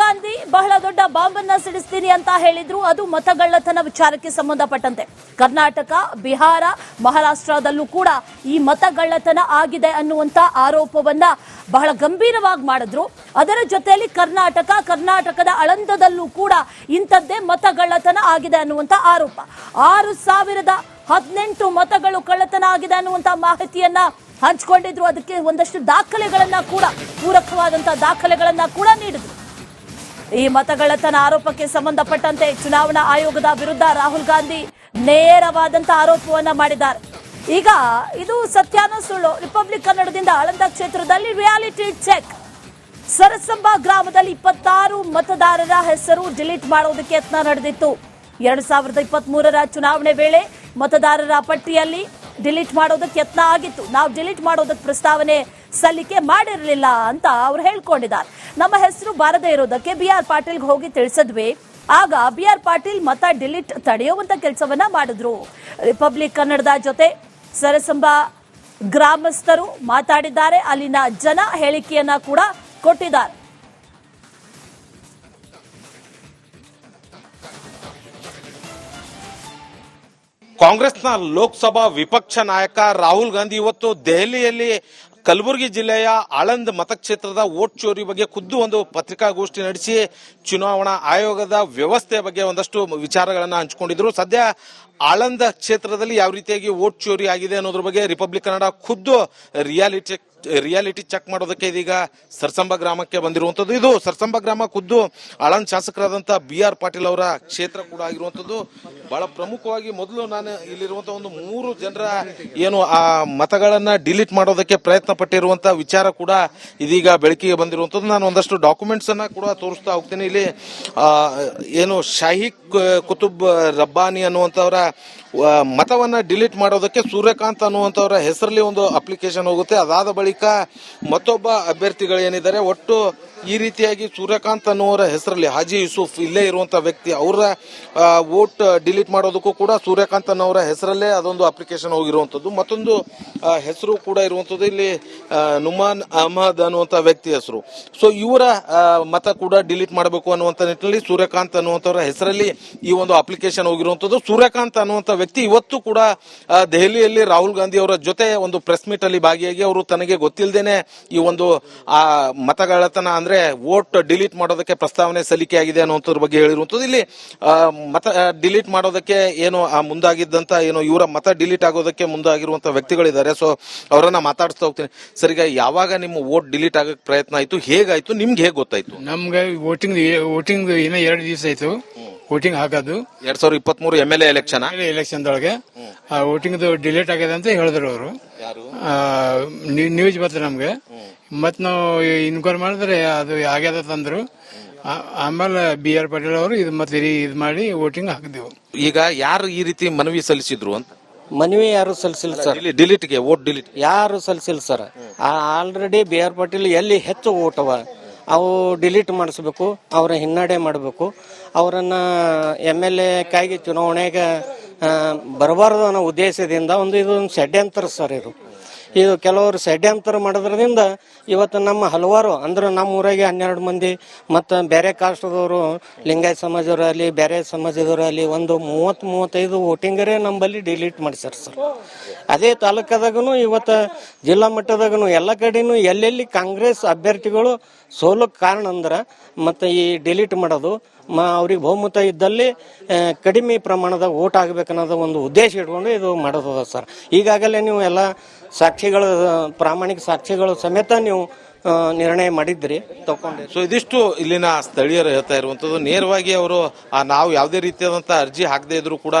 ಗಾಂಧಿ ಬಹಳ ದೊಡ್ಡ ಬಾಂಬನ್ನ ಸಿಡಿಸ್ತೀನಿ ಅಂತ ಹೇಳಿದ್ರು. ಅದು ಮತಗಳ್ಳತನ ವಿಚಾರಕ್ಕೆ ಸಂಬಂಧಪಟ್ಟಂತೆ. ಕರ್ನಾಟಕ, ಬಿಹಾರ, ಮಹಾರಾಷ್ಟ್ರದಲ್ಲೂ ಕೂಡ ಈ ಮತಗಳ್ಳತನ ಆಗಿದೆ ಅನ್ನುವಂತ ಆರೋಪವನ್ನ ಬಹಳ ಗಂಭೀರವಾಗಿ ಮಾಡಿದ್ರು. ಅದರ ಜೊತೆಯಲ್ಲಿ ಕರ್ನಾಟಕ, ಕರ್ನಾಟಕದ ಅಳಂದದಲ್ಲೂ ಕೂಡ ಇಂಥದ್ದೇ ಮತಗಳ್ಳತನ ಆಗಿದೆ ಅನ್ನುವಂತ ಆರೋಪ. ಆರು ಸಾವಿರದ ಹದಿನೆಂಟು ಮತಗಳು ಕಳ್ಳತನ ಆಗಿದೆ ಅನ್ನುವಂತ ಮಾಹಿತಿಯನ್ನ ಹಂಚಿಕೊಂಡಿದ್ರು. ಅದಕ್ಕೆ ಒಂದಷ್ಟು ದಾಖಲೆಗಳನ್ನ ಕೂಡ ಪೂರಕವಾದಂತಹ ದಾಖಲೆಗಳನ್ನ ಕೂಡ ನೀಡಿದ್ರು. ಈ ಮತಗಳತನ ಆರೋಪಕ್ಕೆ ಸಂಬಂಧಪಟ್ಟಂತೆ ಚುನಾವಣಾ ಆಯೋಗದ ವಿರುದ್ಧ ರಾಹುಲ್ ಗಾಂಧಿ ನೇರವಾದಂತ ಆರೋಪವನ್ನ ಮಾಡಿದ್ದಾರೆ. ಈಗ ಇದು ಸತ್ಯಾನ ಸುಳ್ಳು? ರಿಪಬ್ಲಿಕ್ ಕನ್ನಡದಿಂದ ಆಳಂದ ಕ್ಷೇತ್ರದಲ್ಲಿ ರಿಯಾಲಿಟಿ ಚೆಕ್ ಸರಸಂಬ ಗ್ರಾಮದಲ್ಲಿ ಇಪ್ಪತ್ತಾರು ಮತದಾರರ ಹೆಸರು ಡಿಲೀಟ್ ಮಾಡೋದಕ್ಕೆ ಯತ್ನ ನಡೆದಿತ್ತು. ಎರಡ್ ಸಾವಿರದ ಇಪ್ಪತ್ತ್ ಮೂರರ ಚುನಾವಣೆ ವೇಳೆ ಮತದಾರರ ಪಟ್ಟಿಯಲ್ಲಿ ಡಿಲೀಟ್ ಮಾಡೋದಕ್ಕೆ ಯತ್ನ ಆಗಿತ್ತು. ನಾವು ಡಿಲೀಟ್ ಮಾಡೋದಕ್ಕೆ ಪ್ರಸ್ತಾವನೆ ಸಲ್ಲಿಕೆ ಮಾಡಿರಲಿಲ್ಲ ಅಂತ ಅವ್ರು ಹೇಳ್ಕೊಂಡಿದ್ದಾರೆ. ನಮ್ಮ ಹೆಸರು ಬಾರದೇ ಇರೋದಕ್ಕೆ ಬಿ ಆರ್ ಪಾಟೀಲ್ಗೆ ಹೋಗಿ ತಿಳಿಸಿದ್ವಿ. ಆಗ ಬಿ ಆರ್ ಪಾಟೀಲ್ ಮತ ಡಿಲೀಟ್ ತಡೆಯುವಂತ ಕೆಲಸವನ್ನ ಮಾಡಿದ್ರು. ರಿಪಬ್ಲಿಕ್ ಕನ್ನಡದ ಜೊತೆ ಸರಸಂಬ ಗ್ರಾಮಸ್ಥರು ಮಾತಾಡಿದ್ದಾರೆ. ಅಲ್ಲಿನ ಜನ ಹೇಳಿಕೆಯನ್ನ ಕೂಡ ಕೊಟ್ಟಿದ್ದಾರೆ. ಕಾಂಗ್ರೆಸ್ನ ಲೋಕಸಭಾ ವಿಪಕ್ಷ ನಾಯಕ ರಾಹುಲ್ ಗಾಂಧಿ ಇವತ್ತು ದೆಹಲಿಯಲ್ಲಿ ಕಲಬುರಗಿ ಜಿಲ್ಲೆಯ ಆಳಂದ್ ಮತಕ್ಷೇತ್ರದ ಓಟ್ ಚೋರಿ ಬಗ್ಗೆ ಖುದ್ದು ಒಂದು ಪತ್ರಿಕಾಗೋಷ್ಠಿ ನಡೆಸಿ ಚುನಾವಣಾ ಆಯೋಗದ ವ್ಯವಸ್ಥೆ ಬಗ್ಗೆ ಒಂದಷ್ಟು ವಿಚಾರಗಳನ್ನು ಹಂಚಿಕೊಂಡಿದ್ರು. ಸದ್ಯ ಆಳಂದ ಕ್ಷೇತ್ರದಲ್ಲಿ ಯಾವ ರೀತಿಯಾಗಿ ಓಟ್ ಚೋರಿ ಆಗಿದೆ ಅನ್ನೋದ್ರ ಬಗ್ಗೆ ರಿಪಬ್ಲಿಕ್ ಕನ್ನಡ ಖುದ್ದು ರಿಯಾಲಿಟಿ ರಿಯಾಲಿಟಿ ಚೆಕ್ ಮಾಡೋದಕ್ಕೆ ಇದೀಗ ಸರ್ಸಂಬ ಗ್ರಾಮಕ್ಕೆ ಬಂದಿರುವಂಥದ್ದು. ಇದು ಸರ್ಸಂಬ ಗ್ರಾಮ ಖುದ್ದು ಆಳಂದ್ ಶಾಸಕರಾದಂಥ ಬಿ ಆರ್ ಪಾಟೀಲ್ ಅವರ ಕ್ಷೇತ್ರ ಕೂಡ ಆಗಿರುವಂಥದ್ದು. ಬಹಳ ಪ್ರಮುಖವಾಗಿ ಮೊದಲು ನಾನು ಇಲ್ಲಿರುವಂಥ ಒಂದು ಮೂರು ಜನರ ಏನು ಆ ಮತಗಳನ್ನು ಡಿಲೀಟ್ ಮಾಡೋದಕ್ಕೆ ಪ್ರಯತ್ನ ಪಟ್ಟಿರುವಂಥ ವಿಚಾರ ಕೂಡ ಇದೀಗ ಬೆಳಕಿಗೆ ಬಂದಿರುವಂಥದ್ದು. ನಾನು ಒಂದಷ್ಟು ಡಾಕ್ಯುಮೆಂಟ್ಸನ್ನು ಕೂಡ ತೋರಿಸ್ತಾ ಹೋಗ್ತೀನಿ. ಇಲ್ಲಿ ಏನು ಶಾಹಿ ಕುತುಬ್ ರಬ್ಬಾನಿ ಅನ್ನುವಂಥವರ ಮತವನ್ನ ಡಿಲೀಟ್ ಮಾಡೋದಕ್ಕೆ ಸೂರ್ಯಕಾಂತ್ ಅನ್ನುವಂಥವರ ಹೆಸರಲ್ಲಿ ಒಂದು ಅಪ್ಲಿಕೇಶನ್ ಹೋಗುತ್ತೆ. ಅದಾದ ಬಳಿಕ ಮತ್ತೊಬ್ಬ ಅಭ್ಯರ್ಥಿಗಳೇನಿದ್ದಾರೆ ಒಟ್ಟು ಈ ರೀತಿಯಾಗಿ ಸೂರ್ಯಕಾಂತ್ ಅನ್ನುವರ ಹೆಸರಲ್ಲಿ ಹಾಜಿ ಯೂಸುಫ್ ಇಲ್ಲೇ ಇರುವಂತ ವ್ಯಕ್ತಿ, ಅವರ ವೋಟ್ ಡಿಲೀಟ್ ಮಾಡೋದಕ್ಕೂ ಕೂಡ ಸೂರ್ಯಕಾಂತ್ ಅನ್ನೋರ ಹೆಸರಲ್ಲೇ ಅದೊಂದು ಅಪ್ಲಿಕೇಶನ್ ಹೋಗಿರುವಂತದ್ದು. ಮತ್ತೊಂದು ಹೆಸರು ಕೂಡ ಇರುವಂತದ್ದು ಇಲ್ಲಿ ನುಮಾನ್ ಅಹಮದ್ ಅನ್ನುವಂಥ ವ್ಯಕ್ತಿ ಹೆಸರು. ಸೊ ಇವರ ಮತ ಕೂಡ ಡಿಲೀಟ್ ಮಾಡಬೇಕು ಅನ್ನುವಂತ ನಿಟ್ಟಿನಲ್ಲಿ ಸೂರ್ಯಕಾಂತ್ ಅನ್ನುವಂಥವ್ರ ಹೆಸರಲ್ಲಿ ಈ ಒಂದು ಅಪ್ಲಿಕೇಶನ್ ಹೋಗಿರುವಂತದ್ದು. ಸೂರ್ಯಕಾಂತ್ ಅನ್ನುವಂತ ವ್ಯಕ್ತಿ ಇವತ್ತು ಕೂಡ ದೆಹಲಿಯಲ್ಲಿ ರಾಹುಲ್ ಗಾಂಧಿ ಅವರ ಜೊತೆ ಒಂದು ಪ್ರೆಸ್ ಮೀಟ್ ಅಲ್ಲಿ ಭಾಗಿಯಾಗಿ ಅವರು ತನಗೆ ಗೊತ್ತಿಲ್ಲದೇನೆ ಈ ಒಂದು, ಆ, ಮತಗಳತನ ಅಂದ್ರೆ ವೋಟ್ ಡಿಲೀಟ್ ಮಾಡೋದಕ್ಕೆ ಪ್ರಸ್ತಾವನೆ ಸಲ್ಲಿಕೆ ಆಗಿದೆ ಅನ್ನುವಂಥದ್ರ ಬಗ್ಗೆ ಹೇಳಿರುವಂತದ್ದು ಇಲ್ಲಿ ಮತ ಡಿಲೀಟ್ ಮಾಡೋದಕ್ಕೆ ಏನು ಆ ಮುಂದಾಗಿದ್ದಂತ ಏನು ಇವರ ಮತ ಡಿಲೀಟ್ ಆಗೋದಕ್ಕೆ ಮುಂದಾಗಿರುವಂತ ವ್ಯಕ್ತಿಗಳಿದ್ದಾರೆ. ಸೊ ಅವರನ್ನ ಮಾತಾಡಿಸ್ತಾ ಹೋಗ್ತೀನಿ. ಸರ್ ಈಗ ಯಾವಾಗ ನಿಮ್ಮ ವೋಟ್ ಡಿಲೀಟ್ ಆಗಕ್ಕೆ ಪ್ರಯತ್ನ ಆಯ್ತು? ಹೇಗಾಯ್ತು? ನಿಮ್ಗೆ ಹೇಗೆ ಗೊತ್ತಾಯ್ತು? ನಮ್ಗೆ ವೋಟಿಂಗ್ ವೋಟಿಂಗ್ ಇನ್ನ ಎರಡು ದಿವಸ ಆಯ್ತು. ವೋಟಿಂಗ್ ಹಾಕೋದು. ಎರಡ್ ಸಾವಿರದ ಇಪ್ಪತ್ತ್ ಮೂರು M L A election? Election ದೊಳಗೆ. ಆ ವೋಟಿಂಗ್ ಡಿಲೇಟ್ ಆಗಿದೆ ಅಂತ ಹೇಳಿದ್ರು ಅವರು. ನ್ಯೂಸ್ ಬರ್ತದೆ ನಮ್ಗೆ. ಮತ್ ನಾವು ಇನ್ಕ್ವೈರ್ ಮಾಡಿದ್ರೆ ಅದು ಆಗ್ಯದ ತಂದ್ರು. ಆಮೇಲೆ ಬಿ ಆರ್ ಪಾಟೀಲ್ ಅವರು ಇದು ಮತ್ತೆ ಇದು ಮಾಡಿ ವೋಟಿಂಗ್ ಹಾಕಿದೆವು. ಈಗ ಯಾರು ಈ ರೀತಿ ಮನವಿ ಸಲ್ಲಿಸಿದ್ರು ಅಂತ? ಮನವಿ ಯಾರು ಸಲ್ಲಿಸಿಲ್ಲ ಸರ್. ಡಿಲೀಟ್ಗೆ ವೋಟ್ ಡಿಲೀಟ್ ಯಾರು ಸಲ್ಲಿಸಿಲ್ಲ sir. Already B R Patil ಎಲ್ಲಿ ಹೆಚ್ಚು ಓಟ್ ಅವ ಅವು ಡಿಲೀಟ್ ಮಾಡಿಸ್ಬೇಕು ಅವರ ಹಿನ್ನಡೆ ಮಾಡಬೇಕು. ಅವರನ್ನ ಎಂ ಎಲ್ ಎ ಕಾಗಿ ಚುನಾವಣೆಗೆ ಬರಬಾರದು ಅನ್ನೋ ಉದ್ದೇಶದಿಂದ ಒಂದು ಇದು ಒಂದು ಷಡ್ಯಂತರ ಸರ್ ಇದು. ಇದು ಕೆಲವರು ಷಡ್ಯಂತರ ಮಾಡೋದ್ರಿಂದ ಇವತ್ತು ನಮ್ಮ ಹಲವಾರು, ಅಂದ್ರೆ ನಮ್ಮ ಊರಾಗೆ ಹನ್ನೆರಡು ಮಂದಿ, ಮತ್ತು ಬೇರೆ ಕಾಸ್ಟ್ದವರು ಲಿಂಗಾಯತ್ ಸಮಾಜದವರಲ್ಲಿ ಬೇರೆ ಸಮಾಜದವರಲ್ಲಿ ಒಂದು ಮೂವತ್ತು, ಮೂವತ್ತೈದು ವೋಟಿಂಗರೇ ನಂಬಲ್ಲಿ ಡಿಲೀಟ್ ಮಾಡಿಸ್ಯಾರ ಸರ್. ಅದೇ ತಾಲೂಕದಾಗೂ ಇವತ್ತು ಜಿಲ್ಲಾ ಮಟ್ಟದಾಗೂ ಎಲ್ಲ ಕಡೆನೂ ಎಲ್ಲೆಲ್ಲಿ ಕಾಂಗ್ರೆಸ್ ಅಭ್ಯರ್ಥಿಗಳು ಸೋಲಕ್ಕೆ ಕಾರಣ ಅಂದ್ರೆ ಮತ್ತು ಈ ಡಿಲೀಟ್ ಮಾಡೋದು ಅವ್ರಿಗೆ ಬಹುಮತ ಇದ್ದಲ್ಲಿ ಕಡಿಮೆ ಪ್ರಮಾಣದ ಓಟ್ ಆಗಬೇಕನ್ನೋದು ಒಂದು ಉದ್ದೇಶ ಇಟ್ಕೊಂಡು ಇದು ಮಾಡೋದದ ಸರ್. ಈಗಾಗಲೇ ನೀವು ಎಲ್ಲ ಸಾಕ್ಷಿಗಳು, ಪ್ರಾಮಾಣಿಕ ಸಾಕ್ಷಿಗಳು ಸಮೇತ ನೀವು ನಿರ್ಣಯ ಮಾಡಿದ್ರಿ ತಗೊಂಡ್ರಿ. ಸೊ ಇದಿಷ್ಟು ಇಲ್ಲಿನ ಸ್ಥಳೀಯರು ಹೇಳ್ತಾ ಇರುವಂತದ್ದು ನೇರವಾಗಿ ಅವರು ಆ, ನಾವು ಯಾವುದೇ ರೀತಿಯಾದಂತಹ ಅರ್ಜಿ ಹಾಕದೇ ಇದ್ರು ಕೂಡ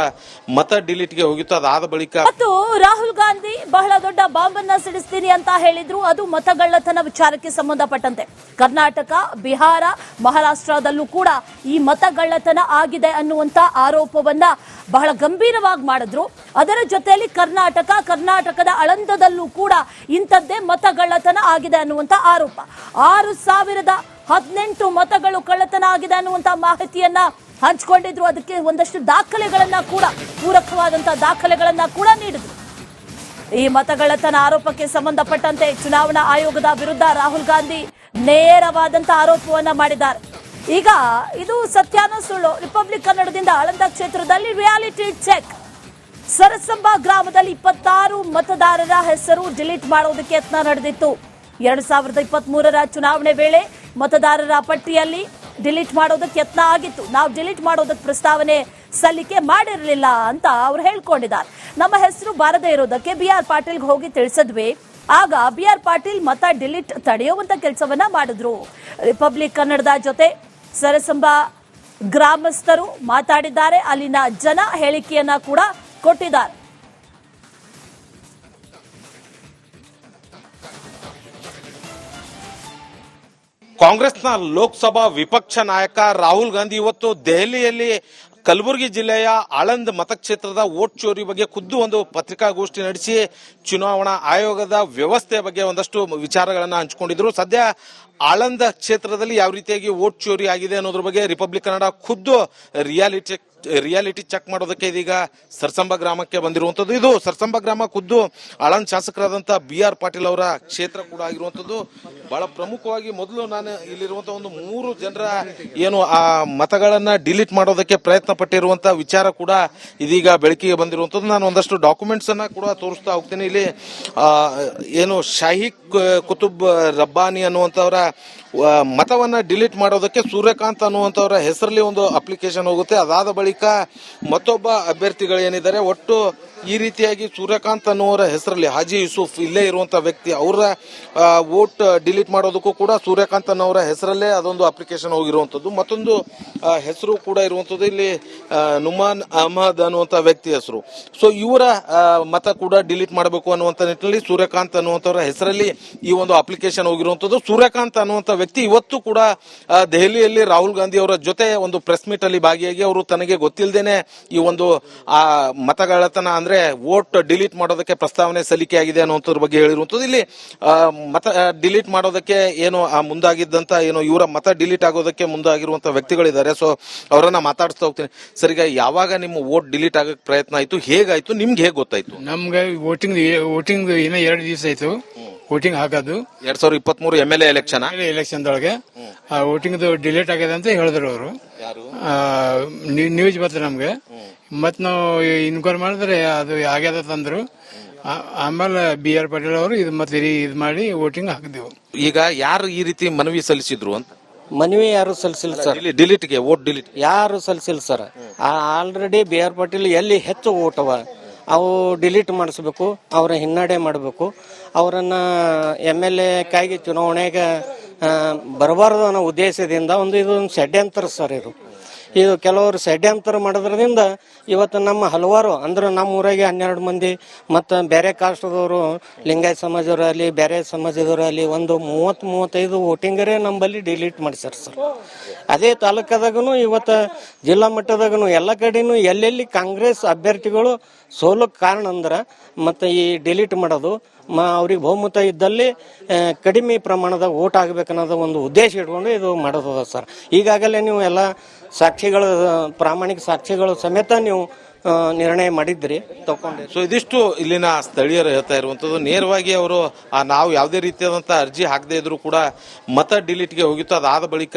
ಮತ ಡಿಲೀಟ್ಗೆ ಹೋಗಿತ್ತು. ಅದಾದ ಬಳಿಕ ಮತ್ತು ರಾಹುಲ್ ಗಾಂಧಿ ಬಹಳ ದೊಡ್ಡ ಬಾಂಬನ್ನ ಸಿಡಿಸ್ತೀನಿ ಅಂತ ಹೇಳಿದ್ರು. ಅದು ಮತಗಳ್ಳತನ ವಿಚಾರಕ್ಕೆ ಸಂಬಂಧಪಟ್ಟಂತೆ. ಕರ್ನಾಟಕ ಬಿಹಾರ ಮಹಾರಾಷ್ಟ್ರದಲ್ಲೂ ಕೂಡ ಈ ಮತಗಳ್ಳತನ ಆಗಿದೆ ಅನ್ನುವಂತ ಆರೋಪವನ್ನ ಬಹಳ ಗಂಭೀರವಾಗಿ ಮಾಡಿದ್ರು. ಅದರ ಜೊತೆಯಲ್ಲಿ ಕರ್ನಾಟಕ ಕರ್ನಾಟಕದ ಅಳಂದದಲ್ಲೂ ಕೂಡ ಇಂಥದ್ದೇ ಮತಗಳ್ಳತನ ಆಗಿದೆ ಅನ್ನುವಂತ ಆರೋಪ. ಆರು ಸಾವಿರದ ಹದಿನೆಂಟು ಮತಗಳು ಕಳ್ಳತನ ಆಗಿದೆ ಅನ್ನುವಂತ ಮಾಹಿತಿಯನ್ನ ಹಂಚಿಕೊಂಡಿದ್ರು. ಅದಕ್ಕೆ ಒಂದಷ್ಟು ದಾಖಲೆಗಳನ್ನ ಕೂಡ ಪೂರಕವಾದಂತಹ ದಾಖಲೆಗಳನ್ನ ಕೂಡ ನೀಡಿದ್ರು. ಈ ಮತಗಳತನ ಆರೋಪಕ್ಕೆ ಸಂಬಂಧಪಟ್ಟಂತೆ ಚುನಾವಣಾ ಆಯೋಗದ ವಿರುದ್ಧ ರಾಹುಲ್ ಗಾಂಧಿ ನೇರವಾದಂತ ಆರೋಪವನ್ನ ಮಾಡಿದ್ದಾರೆ. ಈಗ ಇದು ಸತ್ಯಾನ ಸುಳ್ಳು? ರಿಪಬ್ಲಿಕ್ ಕನ್ನಡದಿಂದ ಆಳಂದ ಕ್ಷೇತ್ರದಲ್ಲಿ ರಿಯಾಲಿಟಿ ಚೆಕ್. ಸರಸಂಬ ಗ್ರಾಮದಲ್ಲಿ ಇಪ್ಪತ್ತಾರು ಮತದಾರರ ಹೆಸರು ಡಿಲೀಟ್ ಮಾಡುವುದಕ್ಕೆ ಯತ್ನ ನಡೆದಿತ್ತು. ಎರಡ್ ಸಾವಿರದ ಇಪ್ಪತ್ತ್ ಮೂರರ ಚುನಾವಣೆ ವೇಳೆ ಮತದಾರರ ಪಟ್ಟಿಯಲ್ಲಿ ಡಿಲೀಟ್ ಮಾಡೋದಕ್ಕೆ ಯತ್ನ ಆಗಿತ್ತು. ನಾವು ಡಿಲೀಟ್ ಮಾಡೋದಕ್ಕೆ ಪ್ರಸ್ತಾವನೆ ಸಲ್ಲಿಕೆ ಮಾಡಿರಲಿಲ್ಲ ಅಂತ ಅವ್ರು ಹೇಳ್ಕೊಂಡಿದ್ದಾರೆ. ನಮ್ಮ ಹೆಸರು ಬಾರದೇ ಇರೋದಕ್ಕೆ ಬಿ ಆರ್ ಪಾಟೀಲ್ಗೆ ಹೋಗಿ ತಿಳಿಸಿದ್ವಿ. ಆಗ ಬಿ ಆರ್ ಪಾಟೀಲ್ ಮತ ಡಿಲೀಟ್ ತಡೆಯುವಂತ ಕೆಲಸವನ್ನ ಮಾಡಿದ್ರು. ರಿಪಬ್ಲಿಕ್ ಕನ್ನಡದ ಜೊತೆ ಸರಸಂಬ ಗ್ರಾಮಸ್ಥರು ಮಾತಾಡಿದ್ದಾರೆ. ಅಲ್ಲಿನ ಜನ ಹೇಳಿಕೆಯನ್ನ ಕೂಡ ಕೊಟ್ಟಿದ್ದಾರೆ. ಕಾಂಗ್ರೆಸ್ನ ಲೋಕಸಭಾ ವಿಪಕ್ಷ ನಾಯಕ ರಾಹುಲ್ ಗಾಂಧಿ ಇವತ್ತು ದೆಹಲಿಯಲ್ಲಿ ಕಲಬುರಗಿ ಜಿಲ್ಲೆಯ ಆಳಂದ್ ಮತಕ್ಷೇತ್ರದ ವೋಟ್ ಚೋರಿ ಬಗ್ಗೆ ಖುದ್ದು ಒಂದು ಪತ್ರಿಕಾಗೋಷ್ಠಿ ನಡೆಸಿ ಚುನಾವಣಾ ಆಯೋಗದ ವ್ಯವಸ್ಥೆ ಬಗ್ಗೆ ಒಂದಷ್ಟು ವಿಚಾರಗಳನ್ನು ಹಂಚಿಕೊಂಡಿದ್ರು. ಸದ್ಯ ಆಳಂದ ಕ್ಷೇತ್ರದಲ್ಲಿ ಯಾವ ರೀತಿಯಾಗಿ ವೋಟ್ ಚೋರಿ ಆಗಿದೆ ಅನ್ನೋದ್ರ ಬಗ್ಗೆ ರಿಪಬ್ಲಿಕ್ ಕನ್ನಡ ಖುದ್ದು ರಿಯಾಲಿಟಿ ರಿಯಾಲಿಟಿ ಚೆಕ್ ಮಾಡೋದಕ್ಕೆ ಇದೀಗ ಸರ್ಸಂಬ ಗ್ರಾಮಕ್ಕೆ ಬಂದಿರುವಂಥದ್ದು. ಇದು ಸರ್ಸಂಬ ಗ್ರಾಮ ಖುದ್ದು ಆಳಂದ್ ಶಾಸಕರಾದಂಥ ಬಿ ಆರ್ ಪಾಟೀಲ್ ಅವರ ಕ್ಷೇತ್ರ ಕೂಡ ಆಗಿರುವಂಥದ್ದು. ಬಹಳ ಪ್ರಮುಖವಾಗಿ ಮೊದಲು ನಾನು ಇಲ್ಲಿರುವಂಥ ಒಂದು ಮೂರು ಜನರ ಏನು ಆ ಮತಗಳನ್ನು ಡಿಲೀಟ್ ಮಾಡೋದಕ್ಕೆ ಪ್ರಯತ್ನ ಪಟ್ಟಿರುವಂಥ ವಿಚಾರ ಕೂಡ ಇದೀಗ ಬೆಳಕಿಗೆ ಬಂದಿರುವಂಥದ್ದು. ನಾನು ಒಂದಷ್ಟು ಡಾಕ್ಯುಮೆಂಟ್ಸನ್ನು ಕೂಡ ತೋರಿಸ್ತಾ ಹೋಗ್ತೀನಿ. ಇಲ್ಲಿ ಏನು ಶಾಹಿ ಕುತುಬ್ ರಬ್ಬಾನಿ ಅನ್ನುವಂಥವರ ಮತವನ್ನ ಡಿಲೀಟ್ ಮಾಡೋದಕ್ಕೆ ಸೂರ್ಯಕಾಂತ್ ಅನ್ನುವಂಥವರ ಹೆಸರಲ್ಲಿ ಒಂದು ಅಪ್ಲಿಕೇಶನ್ ಹೋಗುತ್ತೆ. ಅದಾದ ಬಳಿಕ ಮತ್ತೊಬ್ಬ ಅಭ್ಯರ್ಥಿಗಳೇನಿದ್ದಾರೆ, ಒಟ್ಟು ಈ ರೀತಿಯಾಗಿ ಸೂರ್ಯಕಾಂತ್ ಅನ್ನುವರ ಹೆಸರಲ್ಲಿ ಹಾಜಿ ಯೂಸುಫ್ ಇಲ್ಲೇ ಇರುವಂತಹ ವ್ಯಕ್ತಿ, ಅವರ ವೋಟ್ ಡಿಲೀಟ್ ಮಾಡೋದಕ್ಕೂ ಕೂಡ ಸೂರ್ಯಕಾಂತ್ ಅನ್ನೋರ ಹೆಸರಲ್ಲೇ ಅದೊಂದು ಅಪ್ಲಿಕೇಶನ್ ಹೋಗಿರುವಂತದ್ದು ಮತ್ತೊಂದು ಹೆಸರು ಕೂಡ ಇರುವಂತದ್ದು ಇಲ್ಲಿ ನುಮಾನ್ ಅಹಮದ್ ಅನ್ನುವಂಥ ವ್ಯಕ್ತಿ ಹೆಸರು. ಸೊ ಇವರ ಮತ ಕೂಡ ಡಿಲೀಟ್ ಮಾಡಬೇಕು ಅನ್ನುವಂಥ ನಿಟ್ಟಿನಲ್ಲಿ ಸೂರ್ಯಕಾಂತ್ ಅನ್ನುವಂಥವರ ಹೆಸರಲ್ಲಿ ಈ ಒಂದು ಅಪ್ಲಿಕೇಶನ್ ಹೋಗಿರುವಂತದ್ದು ಸೂರ್ಯಕಾಂತ್ ಅನ್ನುವಂತ ವ್ಯಕ್ತಿ ಇವತ್ತು ಕೂಡ ದೆಹಲಿಯಲ್ಲಿ ರಾಹುಲ್ ಗಾಂಧಿ ಅವರ ಜೊತೆ ಒಂದು ಪ್ರೆಸ್ ಮೀಟ್ ಅಲ್ಲಿ ಭಾಗಿಯಾಗಿ ಅವರು ತನಗೆ ಗೊತ್ತಿಲ್ಲದೇನೆ ಈ ಒಂದು, ಆ ಮತಗಳತನ ಅಂದ್ರೆ ವೋಟ್ ಡಿಲೀಟ್ ಮಾಡೋದಕ್ಕೆ ಪ್ರಸ್ತಾವನೆ ಸಲ್ಲಿಕೆ ಆಗಿದೆ ಅನ್ನುವಂಥದ್ರ ಬಗ್ಗೆ ಹೇಳಿರುವಂಥದ್ದು. ಇಲ್ಲಿ ಮತ ಡಿಲೀಟ್ ಮಾಡೋದಕ್ಕೆ ಏನು ಮುಂದಾಗಿದ್ದಂತ ಏನು ಇವರ ಮತ ಡಿಲೀಟ್ ಆಗೋದಕ್ಕೆ ಮುಂದಾಗಿರುವಂತ ವ್ಯಕ್ತಿಗಳಿದ್ದಾರೆ. ಸೊ, ಅವರನ್ನ ಮಾತಾಡಿಸ್ತಾ ಹೋಗ್ತೀನಿ. ಸರ್ ಯಾವಾಗ ನಿಮ್ಮ ವೋಟ್ ಡಿಲೀಟ್ ಆಗಕ್ಕೆ ಪ್ರಯತ್ನ ಆಯ್ತು? ಹೇಗಾಯ್ತು? ನಿಮ್ಗೆ ಹೇಗೆ ಗೊತ್ತಾಯ್ತು? ನಮ್ಗೆ ವೋಟಿಂಗ್ ವೋಟಿಂಗ್ ಏನೋ ಎರಡು ದಿವಸ ಆಯ್ತು. ವೋಟಿಂಗ್ ಹಾಕೋದು. ಎರಡ್ ಸಾವಿರದ ಇಪ್ಪತ್ತ್ ಮೂರು M L A election election ದೊಳಗೆ ಆ ವೋಟಿಂಗ್ ಡಿಲೇಟ್ ಆಗಿದೆ ಅಂತ ಹೇಳಿದ್ರು ಅವರು. ಯಾರು? ನ್ಯೂಸ್ ಬಂತು ನಮ್ಗೆ. ಮತ್ ನಾವು ಇನ್ಕ್ವೈರ್ ಮಾಡಿದ್ರೆ ಅದು ಆಗ್ಯದ ತಂದ್ರು. ಆಮೇಲೆ ಬಿ ಆರ್ ಪಾಟೀಲ್ ಅವರು ಇದು ಮತ್ತೆ ಇದು ಮಾಡಿ ವೋಟಿಂಗ್ ಹಾಕಿದೆವು. ಈಗ ಯಾರು ಈ ರೀತಿ ಮನವಿ ಸಲ್ಲಿಸಿದ್ರು ಅಂತ? ಮನವಿ ಯಾರು ಸಲ್ಲಿಸಿಲ್ಲ ಸರ್? ಡಿಲೀಟ್ಗೆ ವೋಟ್ ಡಿಲೀಟ್ ಯಾರು ಸಲ್ಲಿಸಿಲ್ಲ sir? Already B R Patil ಎಲ್ಲಿ ಹೆಚ್ಚು ಓಟವ ಅವು ಡಿಲೀಟ್ ಮಾಡಿಸ್ಬೇಕು ಅವರ ಹಿನ್ನಡೆ ಮಾಡಬೇಕು. ಅವರನ್ನ ಎಂ ಎಲ್ ಎ ಕಾಗಿ ಚುನಾವಣೆಗೆ ಬರಬಾರ್ದು ಅನ್ನೋ ಉದ್ದೇಶದಿಂದ ಒಂದು ಇದು ಒಂದು ಷಡ್ಯಂತರ ಸರ್ ಇದು. ಇದು ಕೆಲವರು ಷಡ್ಯಂತರ ಮಾಡೋದ್ರಿಂದ ಇವತ್ತು ನಮ್ಮ ಹಲವಾರು, ಅಂದ್ರೆ ನಮ್ಮ ಊರಾಗೆ ಹನ್ನೆರಡು ಮಂದಿ, ಮತ್ತು ಬೇರೆ ಕಾಸ್ಟ್ದವರು ಲಿಂಗಾಯತ್ ಸಮಾಜದವರಲ್ಲಿ ಬೇರೆ ಸಮಾಜದವರಲ್ಲಿ ಒಂದು ಮೂವತ್ತು, ಮೂವತ್ತೈದು ವೋಟಿಂಗರೇ ನಂಬಲ್ಲಿ ಡಿಲೀಟ್ ಮಾಡಿಸ್ಯಾರ ಸರ್. ಅದೇ ತಾಲೂಕದಾಗೂ ಇವತ್ತು ಜಿಲ್ಲಾ ಮಟ್ಟದಾಗೂ ಎಲ್ಲ ಕಡೆನೂ ಎಲ್ಲೆಲ್ಲಿ ಕಾಂಗ್ರೆಸ್ ಅಭ್ಯರ್ಥಿಗಳು ಸೋಲಕ್ಕೆ ಕಾರಣ ಅಂದ್ರೆ ಮತ್ತು ಈ ಡಿಲೀಟ್ ಮಾಡೋದು ಅವ್ರಿಗೆ ಬಹುಮತ ಇದ್ದಲ್ಲಿ ಕಡಿಮೆ ಪ್ರಮಾಣದ ಓಟ್ ಆಗಬೇಕನ್ನೋದು ಒಂದು ಉದ್ದೇಶ ಇಟ್ಕೊಂಡು ಇದು ಮಾಡೋದದ ಸರ್. ಈಗಾಗಲೇ ನೀವು ಎಲ್ಲ ಸಾಕ್ಷಿಗಳು, ಪ್ರಾಮಾಣಿಕ ಸಾಕ್ಷಿಗಳು ಸಮೇತ ನೀವು ನಿರ್ಣಯ ಮಾಡಿದ್ರಿ. ತಗೊಂಡ್ರಿ ಸೊ ಇದಿಷ್ಟು ಇಲ್ಲಿನ ಸ್ಥಳೀಯರು ಹೇಳ್ತಾ ಇರುವಂಥದ್ದು. ನೇರವಾಗಿ ಅವರು ನಾವು ಯಾವುದೇ ರೀತಿಯಾದಂಥ ಅರ್ಜಿ ಹಾಕದೇ ಇದ್ರು ಕೂಡ ಮತ ಡಿಲೀಟ್ಗೆ ಹೋಗಿತ್ತು. ಅದಾದ ಬಳಿಕ